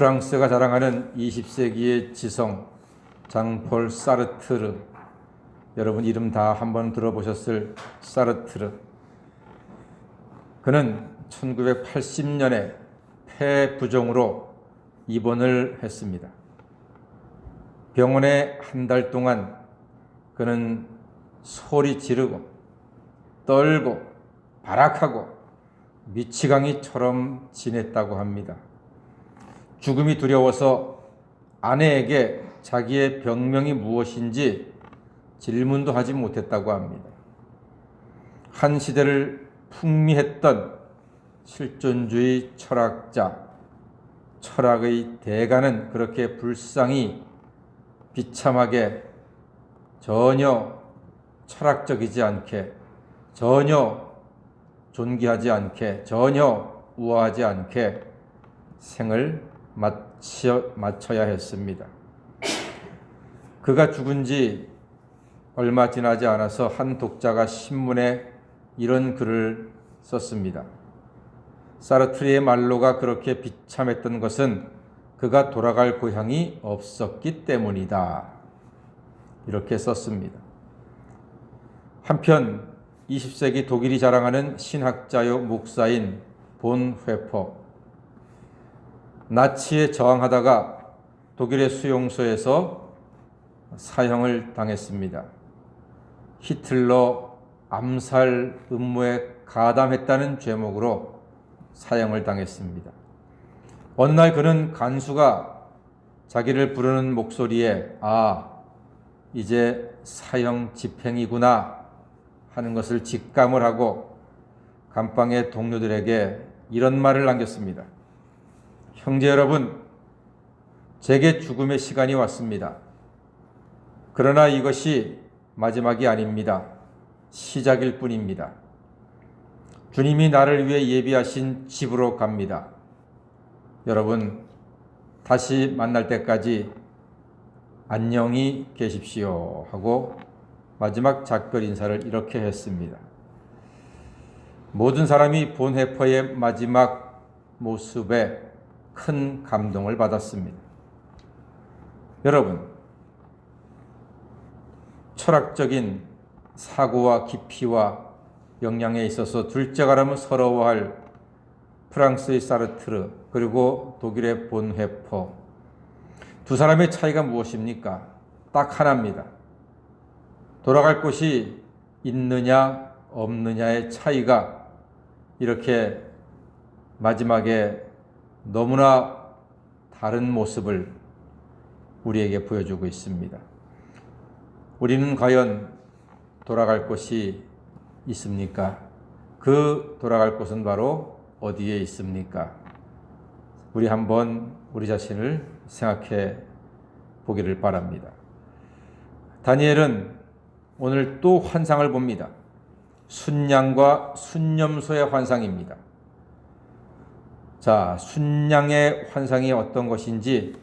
프랑스가 자랑하는 20세기의 지성 장폴 사르트르 여러분 이름 다 한번 들어보셨을 사르트르 그는 1980년에 폐부종으로 입원을 했습니다. 병원에 한 달 동안 그는 소리 지르고 떨고 발악하고 미치광이처럼 지냈다고 합니다. 죽음이 두려워서 아내에게 자기의 병명이 무엇인지 질문도 하지 못했다고 합니다. 한 시대를 풍미했던 실존주의 철학자, 철학의 대가는 그렇게 불쌍히 비참하게 전혀 철학적이지 않게 전혀 존귀하지 않게 전혀 우아하지 않게 생을 마쳐, 마쳐야 했습니다. 그가 죽은 지 얼마 지나지 않아서 한 독자가 신문에 이런 글을 썼습니다. 사르트리의 말로가 그렇게 비참했던 것은 그가 돌아갈 고향이 없었기 때문이다. 이렇게 썼습니다. 한편 20세기 독일이 자랑하는 신학자요 목사인 본 회퍼 나치에 저항하다가 독일의 수용소에서 사형을 당했습니다. 히틀러 암살 음모에 가담했다는 죄목으로 사형을 당했습니다. 어느 날 그는 간수가 자기를 부르는 목소리에 아 이제 사형 집행이구나 하는 것을 직감을 하고 감방의 동료들에게 이런 말을 남겼습니다. 형제 여러분, 제게 죽음의 시간이 왔습니다. 그러나 이것이 마지막이 아닙니다. 시작일 뿐입니다. 주님이 나를 위해 예비하신 집으로 갑니다. 여러분, 다시 만날 때까지 안녕히 계십시오 하고 마지막 작별 인사를 이렇게 했습니다. 모든 사람이 본 해퍼의 마지막 모습에 큰 감동을 받았습니다. 여러분, 철학적인 사고와 깊이와 역량에 있어서 둘째가라면 서러워할 프랑스의 사르트르 그리고 독일의 본회퍼 두 사람의 차이가 무엇입니까? 딱 하나입니다. 돌아갈 곳이 있느냐 없느냐의 차이가 이렇게 마지막에 너무나 다른 모습을 우리에게 보여주고 있습니다. 우리는 과연 돌아갈 곳이 있습니까? 그 돌아갈 곳은 바로 어디에 있습니까? 우리 한번 우리 자신을 생각해 보기를 바랍니다. 다니엘은 오늘 또 환상을 봅니다. 순양과 순념소의 환상입니다. 자, 순양의 환상이 어떤 것인지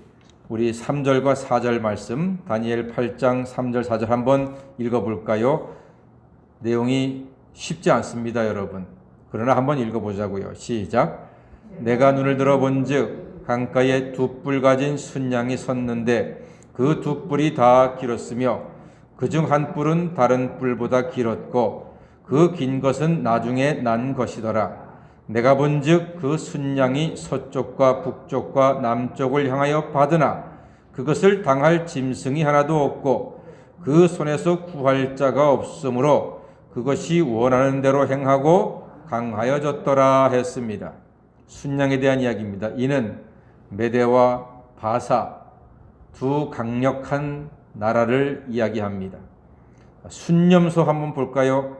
우리 3절과 4절 말씀 다니엘 8장 3절 4절 한번 읽어 볼까요? 내용이 쉽지 않습니다, 여러분. 그러나 한번 읽어 보자고요. 시작. 내가 눈을 들어 본즉 강가에 두 뿔 가진 순양이 섰는데 그 두 뿔이 다 길었으며 그 중 한 뿔은 다른 뿔보다 길었고 그 긴 것은 나중에 난 것이더라. 내가 본즉 그 순양이 서쪽과 북쪽과 남쪽을 향하여 받으나 그것을 당할 짐승이 하나도 없고 그 손에서 구할 자가 없으므로 그것이 원하는 대로 행하고 강하여졌더라 했습니다. 순양에 대한 이야기입니다. 이는 메대와 바사 두 강력한 나라를 이야기합니다. 순념소 한번 볼까요?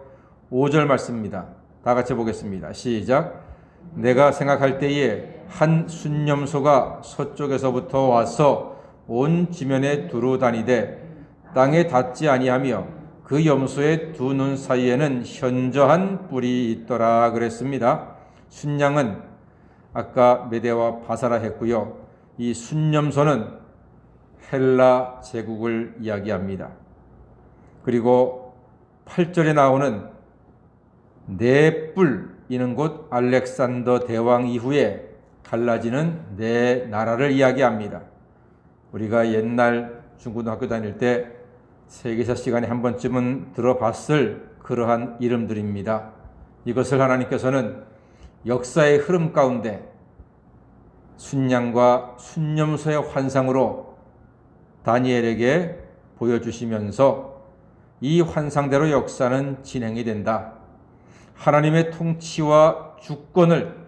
5절 말씀입니다. 다 같이 보겠습니다. 시작. 내가 생각할 때에 한 순념소가 서쪽에서부터 와서 온 지면에 두루 다니되 땅에 닿지 아니하며 그 염소의 두 눈 사이에는 현저한 뿔이 있더라 그랬습니다. 순양은 아까 메대와 바사라 했고요. 이 순념소는 헬라 제국을 이야기합니다. 그리고 8절에 나오는 네뿔 이는 곧 알렉산더 대왕 이후에 갈라지는 내 나라를 이야기합니다. 우리가 옛날 중고등학교 다닐 때 세계사 시간에 한 번쯤은 들어봤을 그러한 이름들입니다. 이것을 하나님께서는 역사의 흐름 가운데 순양과 순념소의 환상으로 다니엘에게 보여주시면서 이 환상대로 역사는 진행이 된다. 하나님의 통치와 주권을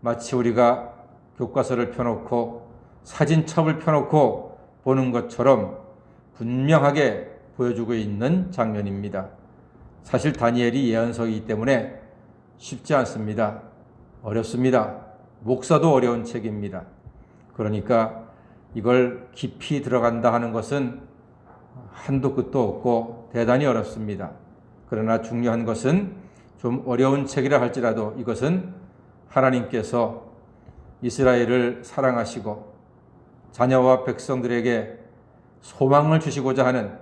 마치 우리가 교과서를 펴놓고 사진첩을 펴놓고 보는 것처럼 분명하게 보여주고 있는 장면입니다. 사실 다니엘이 예언서이기 때문에 쉽지 않습니다. 어렵습니다. 목사도 어려운 책입니다. 그러니까 이걸 깊이 들어간다 하는 것은 한도 끝도 없고 대단히 어렵습니다. 그러나 중요한 것은 좀 어려운 책이라 할지라도 이것은 하나님께서 이스라엘을 사랑하시고 자녀와 백성들에게 소망을 주시고자 하는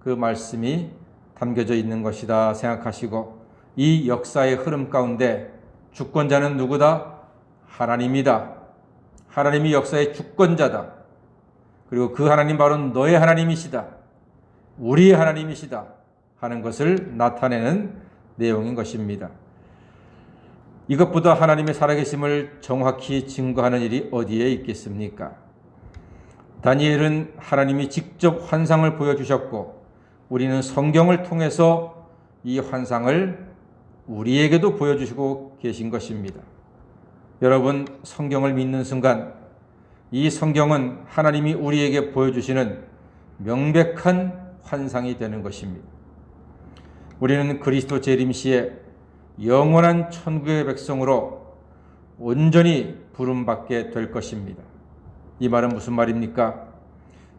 그 말씀이 담겨져 있는 것이다 생각하시고 이 역사의 흐름 가운데 주권자는 누구다? 하나님이다. 하나님이 역사의 주권자다. 그리고 그 하나님 바로 너의 하나님이시다. 우리의 하나님이시다. 하는 것을 나타내는 내용인 것입니다. 이것보다 하나님의 살아계심을 정확히 증거하는 일이 어디에 있겠습니까? 다니엘은 하나님이 직접 환상을 보여주셨고, 우리는 성경을 통해서 이 환상을 우리에게도 보여주시고 계신 것입니다. 여러분, 성경을 믿는 순간, 이 성경은 하나님이 우리에게 보여주시는 명백한 환상이 되는 것입니다. 우리는 그리스도 재림 시에 영원한 천국의 백성으로 온전히 부름받게 될 것입니다. 이 말은 무슨 말입니까?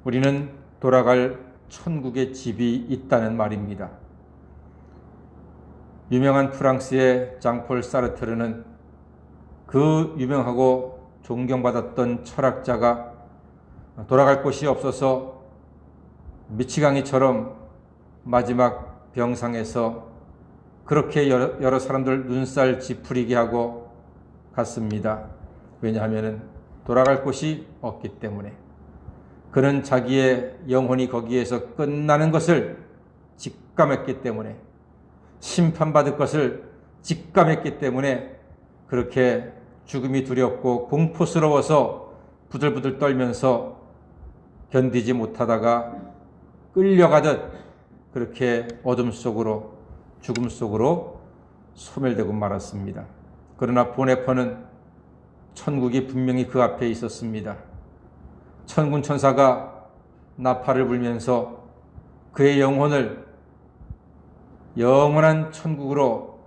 우리는 돌아갈 천국의 집이 있다는 말입니다. 유명한 프랑스의 장폴 사르트르는 그 유명하고 존경받았던 철학자가 돌아갈 곳이 없어서 미치광이처럼 마지막 병상에서 그렇게 여러, 여러 사람들 눈살 찌푸리게 하고 갔습니다. 왜냐하면 돌아갈 곳이 없기 때문에 그는 자기의 영혼이 거기에서 끝나는 것을 직감했기 때문에 심판받을 것을 직감했기 때문에 그렇게 죽음이 두렵고 공포스러워서 부들부들 떨면서 견디지 못하다가 끌려가듯 그렇게 어둠 속으로 죽음 속으로 소멸되고 말았습니다. 그러나 보네퍼는 천국이 분명히 그 앞에 있었습니다. 천군 천사가 나팔을 불면서 그의 영혼을 영원한 천국으로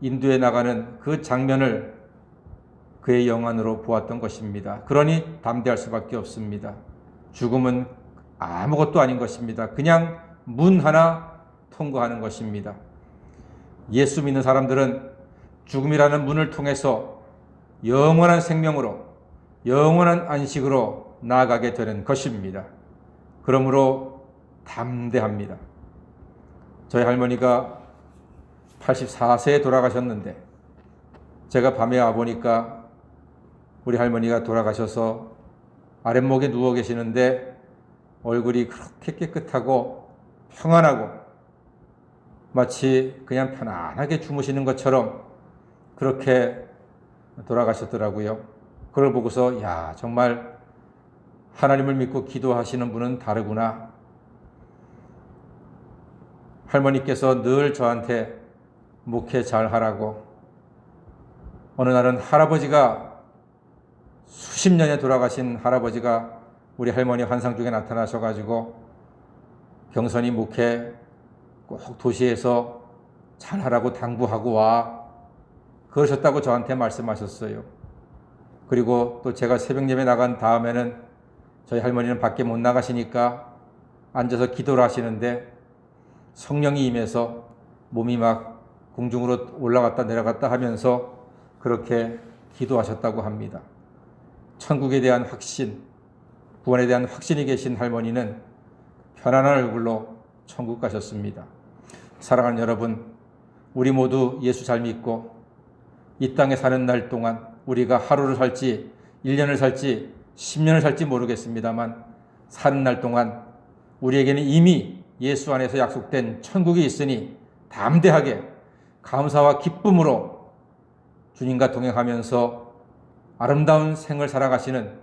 인도해 나가는 그 장면을 그의 영안으로 보았던 것입니다. 그러니 담대할 수밖에 없습니다. 죽음은 아무것도 아닌 것입니다. 그냥 문 하나 통과하는 것입니다. 예수 믿는 사람들은 죽음이라는 문을 통해서 영원한 생명으로 영원한 안식으로 나아가게 되는 것입니다. 그러므로 담대합니다. 저희 할머니가 84세에 돌아가셨는데 제가 밤에 와보니까 우리 할머니가 돌아가셔서 아랫목에 누워 계시는데 얼굴이 그렇게 깨끗하고 평안하고 마치 그냥 편안하게 주무시는 것처럼 그렇게 돌아가셨더라고요. 그걸 보고서 야 정말 하나님을 믿고 기도하시는 분은 다르구나. 할머니께서 늘 저한테 목회 잘 하라고 어느 날은 할아버지가 수십 년에 돌아가신 할아버지가 우리 할머니 환상 중에 나타나셔가지고 경선이 목회 꼭 도시에서 잘하라고 당부하고 와. 그러셨다고 저한테 말씀하셨어요. 그리고 또 제가 새벽 예배 나간 다음에는 저희 할머니는 밖에 못 나가시니까 앉아서 기도를 하시는데 성령이 임해서 몸이 막 공중으로 올라갔다 내려갔다 하면서 그렇게 기도하셨다고 합니다. 천국에 대한 확신, 구원에 대한 확신이 계신 할머니는 편안한 얼굴로 천국 가셨습니다. 사랑하는 여러분, 우리 모두 예수 잘 믿고 이 땅에 사는 날 동안 우리가 하루를 살지 1년을 살지 10년을 살지 모르겠습니다만 사는 날 동안 우리에게는 이미 예수 안에서 약속된 천국이 있으니 담대하게 감사와 기쁨으로 주님과 동행하면서 아름다운 생을 살아가시는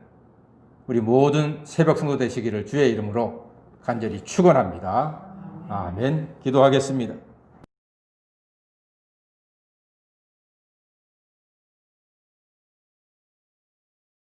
우리 모든 새벽 성도 되시기를 주의 이름으로 간절히 축원합니다. 아멘. 기도하겠습니다.